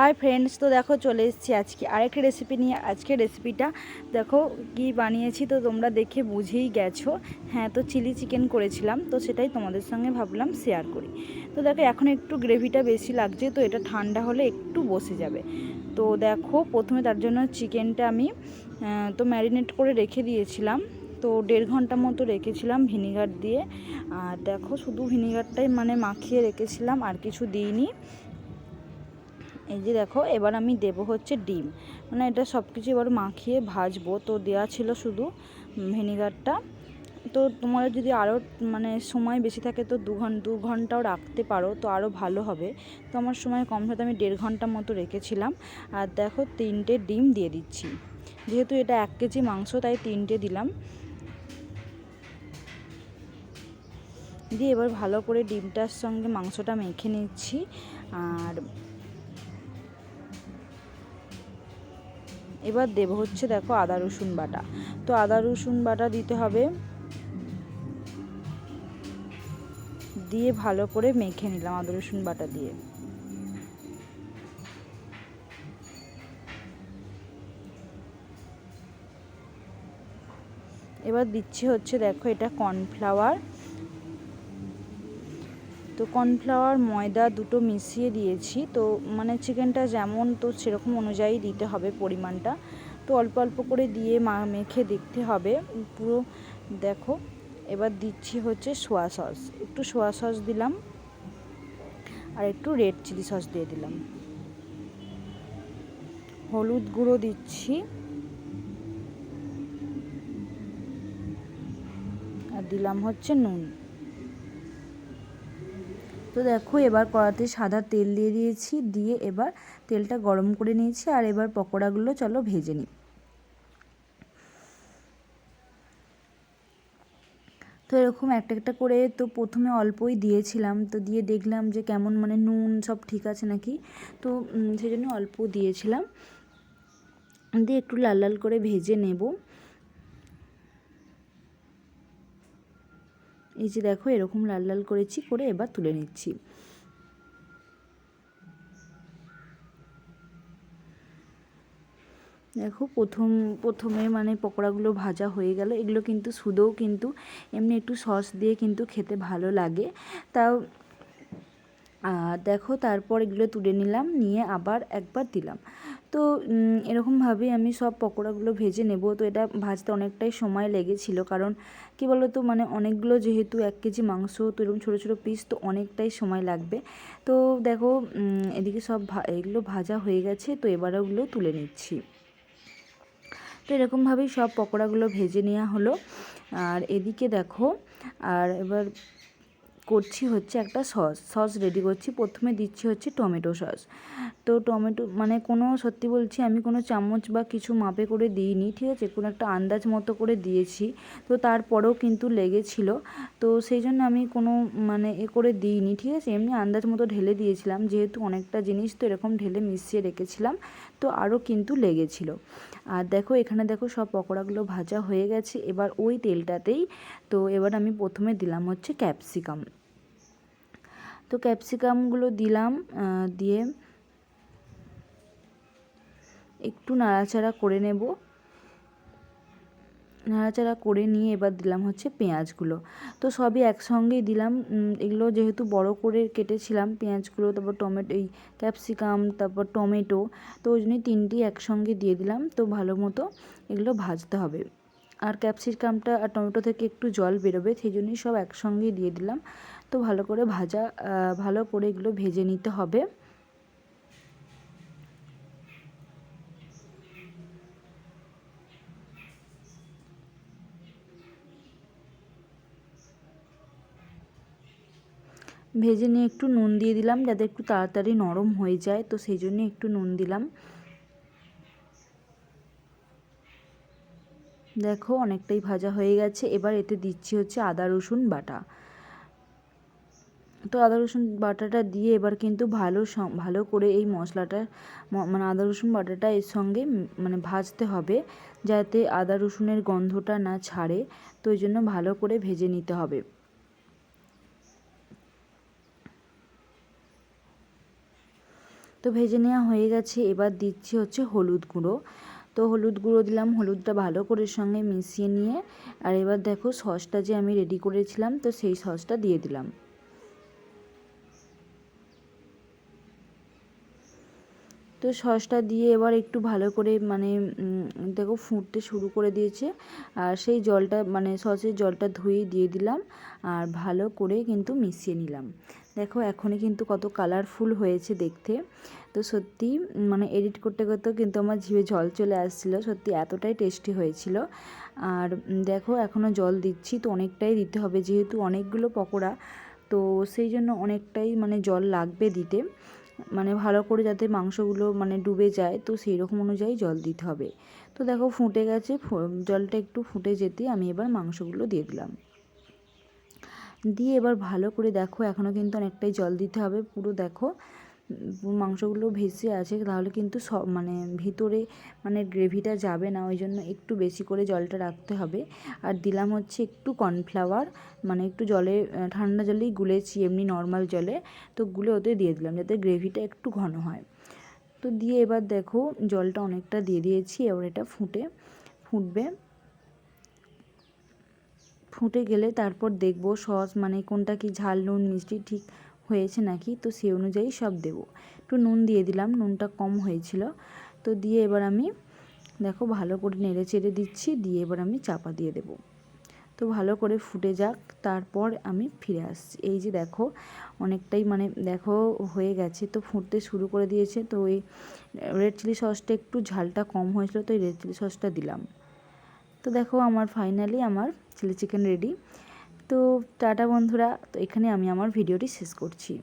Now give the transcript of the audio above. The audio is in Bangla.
হাই ফ্রেন্ডস তো দেখো চলে এসেছি আজকে আরেকটা রেসিপি নিয়ে। আজকে রেসিপিটা দেখো কি বানিয়েছি তো তোমরা দেখে বুঝেই গেছো। হ্যাঁ তো চিলি চিকেন করেছিলাম, তো সেটাই তোমাদের সঙ্গে ভাবলাম শেয়ার করি। তো দেখো এখন একটু গ্রেভিটা বেশি লাগছে, তো এটা ঠান্ডা হলে একটু বসে যাবে। তো দেখো প্রথমে তার জন্য চিকেনটা আমি তো ম্যারিনেট করে রেখে দিয়েছিলাম। তো দেড় ঘণ্টা মতো রেখেছিলাম ভিনিগার দিয়ে। আর দেখো শুধু ভিনিগারটাই মানে মাখিয়ে রেখেছিলাম, আর কিছু দিইনি। এই যে দেখো, এবার আমি দেব হচ্ছে ডিম। মানে এটা সব কিছু এবার মাখিয়ে ভাজবো। তো দেওয়া ছিল শুধু ভিনিগারটা। তো তোমাদের যদি আরও মানে সময় বেশি থাকে তো দু ঘণ্টা দু ঘন্টাও রাখতে পারো, তো আরও ভালো হবে। তো আমার সময় কম হতে আমি দেড় ঘণ্টা মতো রেখেছিলাম। আর দেখো, তিনটে ডিম দিয়ে দিচ্ছি। যেহেতু এটা এক কেজি মাংস, তাই তিনটে দিলাম। দিয়ে এবার ভালো করে ডিমটার সঙ্গে মাংসটা মেখে নিচ্ছি। আর এবার দেব হচ্ছে দেখো আদা, রসুন বাটা। তো আদা, রসুন বাটা দিতে হবে। দিয়ে ভালো করে মেখে নিলাম আদা, রসুন বাটা দিয়ে। এবার দিচ্ছি হচ্ছে দেখো এটা কর্নফ্লাওয়ার। তো কর্নফ্লাওয়ার ময়দা দুটো মিশিয়ে দিয়েছি। তো মানে চিকেনটা যেমন তো সেরকম অনুযায়ী দিতে হবে পরিমাণটা। তো অল্প অল্প করে দিয়ে মা মেখে দেখতে হবে। পুরো দেখো, এবার দিচ্ছি হচ্ছে সোয়া সস একটু সোয়া সস দিলাম। আর একটু রেড চিলি সস দিয়ে দিলাম। হলুদ গুঁড়ো দিচ্ছি। আর দিলাম হচ্ছে নুন। তো দেখো, এবার কড়াতে সাদা তেল দিয়ে দিয়েছি, দিয়ে এবার তেলটা গরম করে নিয়েছি, আর এবার পকোড়াগুলো চলো ভেজে নিই। তো এরকম একটা একটা করে তো প্রথমে অল্পই দিয়েছিলাম, তো দিয়ে দেখলাম যে কেমন মানে নুন সব ঠিক আছে নাকি? তো সেই জন্য অল্প দিয়েছিলাম। দিয়ে একটু লাল লাল করে ভেজে নেব। এই যে দেখো, এরকম লাল লাল করেছি করে এবার তুলে নিচ্ছি। দেখো, প্রথম, প্রথমে মানে পকোড়াগুলো ভাজা হয়ে গেল। এগুলো কিন্তু শুধুও কিন্তু এমনি একটু সস দিয়ে কিন্তু খেতে ভালো লাগে। তাও দেখো তারপর এগুলো তুলে নিলাম, নিয়ে আবার একবার দিলাম। তো এরকমভাবেই আমি সব পকোড়াগুলো ভেজে নেব। তো এটা ভাজতে অনেকটাই সময় লেগেছিল, কারণ কি বলো তো মানে অনেকগুলো যেহেতু এক কেজি মাংস, তো এরকম ছোটো ছোটো পিস তো অনেকটাই সময় লাগবে। তো দেখো এদিকে সব এগুলো ভাজা হয়ে গেছে, তো এবার ওগুলো তুলে নিচ্ছি। তো এরকমভাবেই সব পকোড়াগুলো ভেজে নেওয়া হলো। আর এদিকে দেখো, আর এবার করছি হচ্ছে একটা সস সস রেডি করছি। প্রথমে দিচ্ছি হচ্ছে টমেটো সস। তো টমেটো মানে কোনো, সত্যি বলছি আমি কোনো চামচ বা কিছু মাপে করে দিইনি, ঠিক আছে? কোনো একটা আন্দাজ মতো করে দিয়েছি। তো তারপরেও কিন্তু লেগেছিল। তো সেই জন্য আমি কোনো মানে এ করে দিইনি, ঠিক আছে? এমনি আন্দাজ মতো ঢেলে দিয়েছিলাম। যেহেতু অনেকটা জিনিস তো এরকম ঢেলে মিশিয়ে রেখেছিলাম, তো আরও কিন্তু লেগেছিল। আর দেখো, এখানে দেখো সব পকোড়াগুলো ভাজা হয়ে গেছে। এবার ওই তেলটাতেই, তো এবার আমি প্রথমে দিলাম হচ্ছে ক্যাপসিকাম। তো ক্যাপসিকামগুলো দিলাম দিয়ে একটু নাড়াচাড়া করে নেব। নাড়াচাড়া করে নিয়ে এবার দিলাম হচ্ছে পেঁয়াজগুলো। তো সবই একসঙ্গেই দিলাম। এগুলো যেহেতু বড় করে কেটেছিলাম পেঁয়াজগুলো, তারপর টমেটো, এই ক্যাপসিকাম, তারপর টমেটো, তো ওই জন্যই তিনটি একসঙ্গে দিয়ে দিলাম। তো ভালো মতো এগুলো ভাজতে হবে। আর ক্যাপসিকামটা আর টমেটো থেকে একটু জল বেরোবে, সেই জন্যই সব একসঙ্গেই দিয়ে দিলাম। তো ভালো করে ভাজা ভালো করে এগুলো ভেজে নিতে হবে। ভেজে নিয়ে একটু নুন দিয়ে দিলাম, যাতে একটু তাড়াতাড়ি নরম হয়ে যায়। তো সেই জন্য একটু নুন দিলাম। দেখো অনেকটাই ভাজা হয়ে গেছে। এবার এতে দিচ্ছি হচ্ছে আদা, রসুন, বাটা। তো আদা, রসুন, বাটাটা দিয়ে এবার কিন্তু ভালো ভালো করে এই মশলাটা মানে আদা, রসুন, বাটাটা এর সঙ্গে মানে ভাজতে হবে যাতে আদা, রসুনের গন্ধটা না ছাড়ে। তো ওই জন্য ভালো করে ভেজে নিতে হবে। তো ভেজে নেওয়া হয়ে গেছে। এবার দিচ্ছি হচ্ছে হলুদ গুঁড়ো। তো হলুদ গুঁড়ো দিলাম, হলুদটা ভালো করে সঙ্গে মিশিয়ে নিয়ে। আর এবার দেখো সসটা যে আমি রেডি করেছিলাম, তো সেই সসটা দিয়ে দিলাম। তো সসটা দিয়ে এবার একটু ভালো করে মানে দেখো ফুটতে শুরু করে দিয়েছে। আর সেই জলটা মানে সসের জলটা ধুয়ে দিয়ে দিলাম। আর ভালো করে কিন্তু মিশিয়ে নিলাম। দেখো এখনই কিন্তু কত কালারফুল হয়েছে দেখতে। তো সত্যি মানে এডিট করতে করতেও কিন্তু আমার জিভে জল চলে আসছিল। সত্যি এতটাই টেস্টি হয়েছিল। আর দেখো এখনও জল দিচ্ছি, তো অনেকটাই দিতে হবে যেহেতু অনেকগুলো পকোড়া। তো সেই জন্য অনেকটাই মানে জল লাগবে দিতে। মানে ভালো করে যাতে মাংসগুলো মানে ডুবে যায়, তো সেই রকম অনুযায়ী জল দিতে হবে। তো দেখো ফুটে গেছে জলটা একটু ফুটে যেতে আমি এবার মাংসগুলো দিয়ে দিলাম। দিয়ে এবার ভালো করে দেখো এখনও কিন্তু অনেকটাই জল দিতে হবে। পুরো দেখো মাংসগুলো ভেসে আছে, তাহলে কিন্তু সব মানে ভিতরে মানে গ্রেভিটা যাবে না, ওই জন্য একটু বেশি করে জলটা রাখতে হবে। আর দিলাম হচ্ছে একটু কর্নফ্লাওয়ার মানে একটু জলে ঠান্ডা জলেই গুলেছি, এমনি নর্মাল জলে। তো গুলে ওতে দিয়ে দিলাম, যাতে গ্রেভিটা একটু ঘন হয়। তো দিয়ে এবার দেখো, জলটা অনেকটা দিয়ে দিয়েছি, এবার এটা ফুটে, ফুটবে। ফুটে গেলে তারপর দেখব সস মানে কোনটা কি ঝাল, নুন, মিষ্টি ঠিক হয়েছে নাকি? তো সেই অনুযায়ী সব দেবো। একটু নুন দিয়ে দিলাম, নুনটা কম হয়েছিল। তো দিয়ে এবার আমি দেখো ভালো করে নেড়ে চেড়ে দিচ্ছি, দিয়ে এবার আমি চাপা দিয়ে দেবো। তো ভালো করে ফুটে যাক, তারপর আমি ফিরে আসছি। এই যে দেখো অনেকটাই মানে দেখো হয়ে গেছে, তো ফুটতে শুরু করে দিয়েছে। তো ওই রেড চিলি সসটা একটু ঝালটা কম হয়েছিল, তো এই রেড চিলি সসটা দিলাম। তো দেখো আমার ফাইনালি আমার চিলি চিকেন রেডি। তো টাটা বন্ধুরা তো এখানে আমি আমার ভিডিওটি শেষ করছি।